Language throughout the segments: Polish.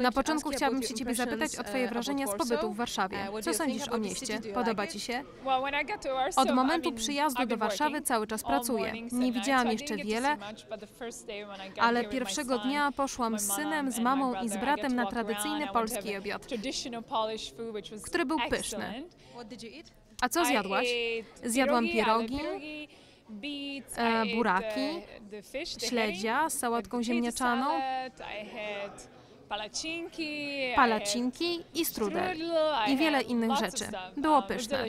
Na początku chciałabym się Ciebie zapytać o Twoje wrażenia z pobytu w Warszawie. Co sądzisz o mieście? Podoba Ci się? Od momentu przyjazdu do Warszawy cały czas pracuję. Nie widziałam jeszcze wiele, ale pierwszego dnia poszłam z synem, z mamą i z bratem na tradycyjny polski obiad, który był pyszny. A co zjadłaś? Zjadłam pierogi, e, buraki, śledzia z sałatką ziemniaczaną, palacinki i strudel i wiele innych rzeczy. Było pyszne.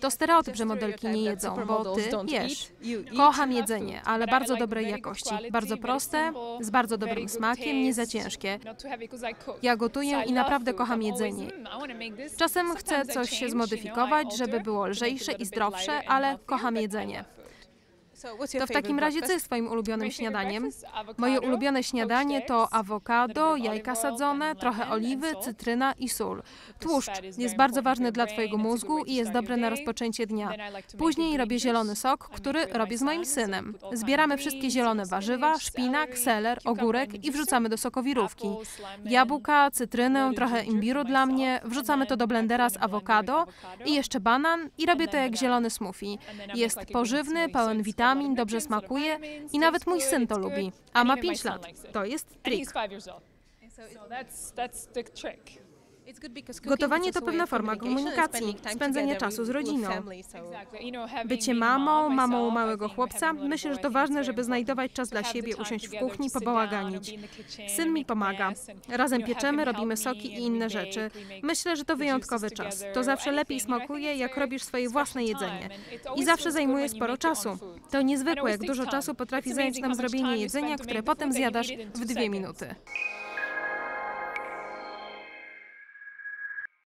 To stereotyp, że modelki nie jedzą, bo ty jesz. Kocham jedzenie, ale bardzo dobrej jakości. Bardzo proste, z bardzo dobrym smakiem, nie za ciężkie. Ja gotuję i naprawdę kocham jedzenie. Czasem chcę coś się zmodyfikować, żeby było lżejsze i zdrowsze, ale kocham jedzenie. To w takim razie co jest Twoim ulubionym śniadaniem? Moje ulubione śniadanie to awokado, jajka sadzone, trochę oliwy, cytryna i sól. Tłuszcz jest bardzo ważny dla Twojego mózgu i jest dobre na rozpoczęcie dnia. Później robię zielony sok, który robię z moim synem. Zbieramy wszystkie zielone warzywa, szpinak, seler, ogórek i wrzucamy do sokowirówki. Jabłka, cytrynę, trochę imbiru dla mnie, wrzucamy to do blendera z awokado i jeszcze banan i robię to jak zielony smoothie. Jest pożywny, pełen witamin, dobrze smakuje i nawet mój syn to lubi, a ma 5 lat. To jest trik. Gotowanie to pewna forma komunikacji, spędzenie czasu z rodziną. Bycie mamą, mamą małego chłopca, myślę, że to ważne, żeby znajdować czas dla siebie, usiąść w kuchni, pobałaganić. Syn mi pomaga. Razem pieczemy, robimy soki i inne rzeczy. Myślę, że to wyjątkowy czas. To zawsze lepiej smakuje, jak robisz swoje własne jedzenie. I zawsze zajmuje sporo czasu. To niezwykłe, jak dużo czasu potrafi zająć nam zrobienie jedzenia, które potem zjadasz w dwie minuty.